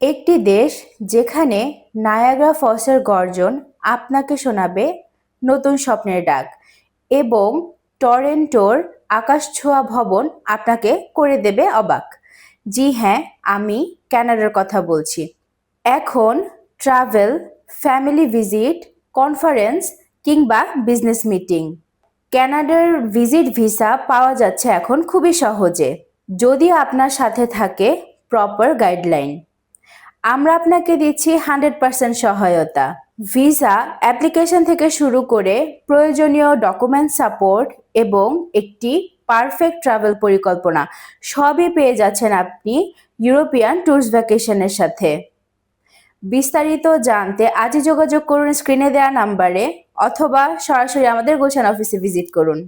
একটি দেশ যেখানে নায়াগ্রা ফলসের গর্জন আপনাকে শোনাবে নতুন স্বপ্নের ডাক এবং টরেন্টোর আকাশছোঁয়া ভবন আপনাকে করে দেবে অবাক। জি হ্যাঁ আমি ক্যানাডার কথা বলছি। এখন ট্রাভেল ফ্যামিলি ভিজিট কনফারেন্স কিংবা বিজনেস মিটিং ক্যানাডার ভিজিট ভিসা পাওয়া যাচ্ছে এখন খুবই সহজে। যদি আপনার সাথে থাকে প্রপার গাইডলাইন আমরা আপনাকে দিচ্ছি হান্ড্রেড পার্সেন্ট সহায়তা। ভিসা অ্যাপ্লিকেশন থেকে শুরু করে প্রয়োজনীয় ডকুমেন্ট সাপোর্ট এবং একটি পারফেক্ট ট্রাভেল পরিকল্পনা, সবই পেয়ে যাচ্ছেন আপনি ইউরোপিয়ান ট্যুরস ভ্যাকেশনের সাথে। বিস্তারিত জানতে আজই যোগাযোগ করুন স্ক্রিনে দেওয়া নাম্বারে অথবা সরাসরি আমাদের গোছান অফিসে ভিজিট করুন।